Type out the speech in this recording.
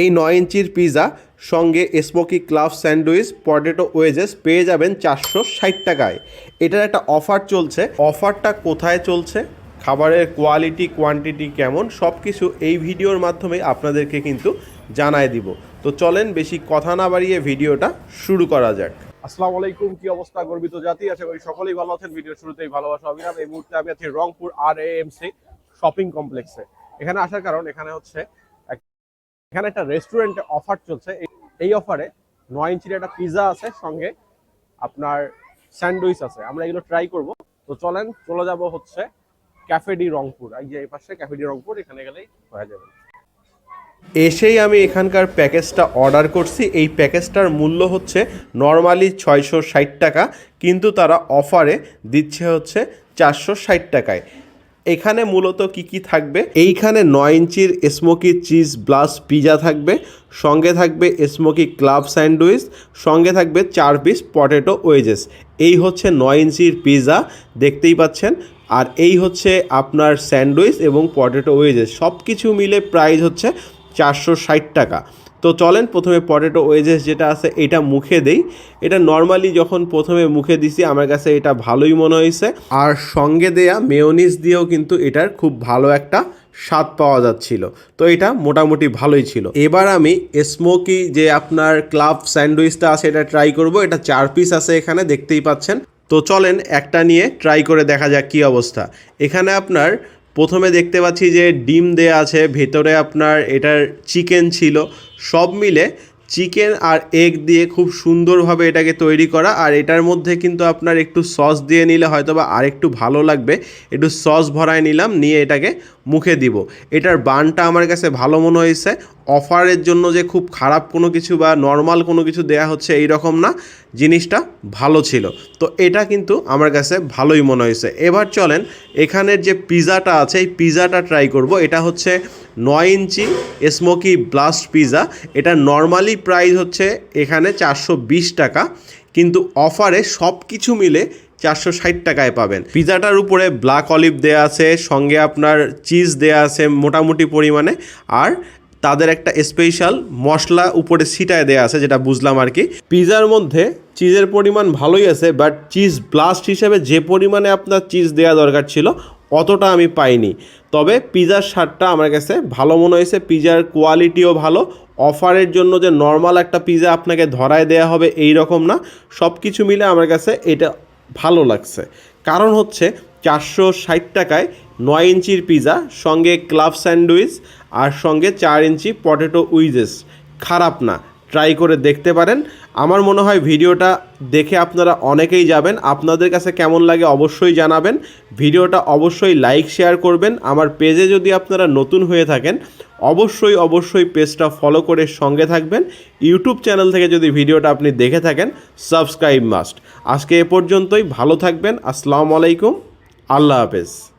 এই নয় ইঞ্চির পিৎজা সঙ্গে smoky club sandwich, potato wedges পেয়ে যাবেন চারশো ষাট টাকায়। এটার একটা অফার চলছে। অফারটা কোথায় চলছে? খাবারের কোয়ালিটি, কোয়ান্টিটি কেমন সব কিছু এই ভিডিওর মাধ্যমে আপনাদেরকে কিন্তু জানায় দিব। তো চলেন বেশি কথা না বাড়িয়ে ভিডিওটা শুরু করা যাক। আসসালামু আলাইকুম, কি অবস্থা গর্বিত জাতি? আশা করি সকলেই ভালো আছেন। ভিডিও শুরুতেই ভালোবাসা, অভিনব। এই মুহূর্তে আমি আছি রংপুর আর এএমসি শপিং কমপ্লেক্সে এখানে আসার কারণ, এখানে হচ্ছে এখানে একটা রেস্টুরেন্টে অফার চলছে। এই- অফারে নয় ইঞ্চির একটা পিৎজা আছে, সঙ্গে আপনার স্যান্ডউইচ আছে। আমরা এগুলো ট্রাই করব। তো চলেন, চলে যাব হচ্ছে ক্যাফেডি রংপুর এই যে এই পাশে ক্যাফেডি রংপুর এখানে গেলেই হয়ে যাবে। এসেই আমি এখানকার প্যাকেজটা অর্ডার করছি। এই প্যাকেজটার মূল্য হচ্ছে নর্মালি ছয়শো ষাট টাকা, কিন্তু তারা অফারে দিচ্ছে হচ্ছে চারশো ষাট টাকায়। এখানে মূলত কি কি থাকবে? এইখানে নয় ইঞ্চির স্মোকি চিজ ব্লাস পিজা থাকবে, সঙ্গে থাকবে স্মোকি ক্লাব স্যান্ডউইচ সঙ্গে থাকবে চার পিস পটেটো ওয়েজেস এই হচ্ছে নয় ইঞ্চির পিজা দেখতেই পাচ্ছেন। আর এই হচ্ছে আপনার স্যান্ডউইচ এবং পটেটো ওয়েজেস সব কিছু মিলে প্রাইস হচ্ছে চারশো ষাট টাকা। তো চলেন প্রথমে পটেটো ওয়েজেস যেটা আছে, এটা মুখে দেই। এটা নর্মালি যখন প্রথমে মুখে দিছি, আমার কাছে এটা ভালোই মনে হয়েছে আর সঙ্গে দেয়া মেয়োনিজ দিয়েও কিন্তু এটার খুব ভালো একটা স্বাদ পাওয়া যাচ্ছিল। তো এটা মোটামুটি ভালোই ছিল। এবার আমি স্মোকি যে আপনার ক্লাব স্যান্ডউইচটা আছে, এটা ট্রাই করব। এটা চার পিস আছে এখানে, দেখতেই পাচ্ছেন। তো চলেন একটা নিয়ে ট্রাই করে দেখা যাক কী অবস্থা। এখানে আপনার প্রথমে দেখতে পাচ্ছি যে ডিম দেয়া আছে, ভেতরে আপনার এটার চিকেন ছিল। সব মিলে চিকেন আর এগ দিয়ে খুব সুন্দরভাবে এটাকে তৈরি করা। আর এটার মধ্যে কিন্তু আপনার একটু সস দিয়ে নিলে হয়তো বা আরেকটু ভালো লাগবে। একটু সস ভরায় নিলাম, নিয়ে এটাকে মুখে দিব। এটার বানটা আমার কাছে ভালো মনে হয়েছে। অফারের জন্য যে খুব খারাপ কোনো কিছু বা নর্মাল কোনো কিছু দেয়া হচ্ছে এই রকম না, জিনিসটা ভালো ছিল। তো এটা কিন্তু আমার কাছে ভালোই মনে হয়েছে। এবার চলেন, এখানের যে পিৎজাটা আছে, এই পিৎজাটা ট্রাই করব। এটা হচ্ছে নয় ইঞ্চি স্মোকি ব্লাস্ট পিৎজা এটা নর্মালি প্রাইস হচ্ছে এখানে চারশো বিশ টাকা। কিন্তু অফারে সব কিছু মিলে চারশো ষাট টাকায় পাবেন। পিৎজাটার উপরে ব্ল্যাক অলিভ দেয়া আছে, সঙ্গে আপনার চিজ দেয়া আছে মোটামুটি পরিমাণে, আর তাদের একটা স্পেশাল মশলা উপরে ছিটায় দেয়া আছে, যেটা বুঝলাম আর কি। পিৎজার মধ্যে চিজের পরিমাণ ভালোই আছে, বাট চিজ ব্লাস্ট হিসেবে যে পরিমাণে আপনার চিজ দেওয়া দরকার ছিল অতটা আমি পাইনি। তবে পিৎজার স্বাদটা আমার কাছে ভালো মনে হয়েছে পিৎজার কোয়ালিটিও ভালো। অফারের জন্য যে নর্মাল একটা পিৎজা আপনাকে ধরায় দেয়া হবে এই রকম না। সব কিছু মিলে আমার কাছে এটা ভালো লাগছে। কারণ হচ্ছে চারশো ষাট টাকায় নয় ইঞ্চির পিৎজা সঙ্গে ক্লাব স্যান্ডউইচ আর সঙ্গে চার ইঞ্চি পটেটো উইজেস খারাপ না ট্রাই করে দেখতে পারেন। আমার মনে হয় ভিডিওটা দেখে আপনারা অনেকেই যাবেন। আপনাদের কাছে কেমন লাগে অবশ্যই জানাবেন। ভিডিওটা অবশ্যই লাইক, শেয়ার করবেন। আমার পেজে যদি আপনারা নতুন হয়ে থাকেন, অবশ্যই অবশ্যই পেজটা ফলো করে সঙ্গে থাকবেন। ইউটিউব চ্যানেল থেকে যদি ভিডিওটা আপনি দেখে থাকেন, সাবস্ক্রাইব মাস্ট। আজকে এ পর্যন্তই, ভালো থাকবেন। আসসালামু আলাইকুম। আল্লাহ হাফেজ।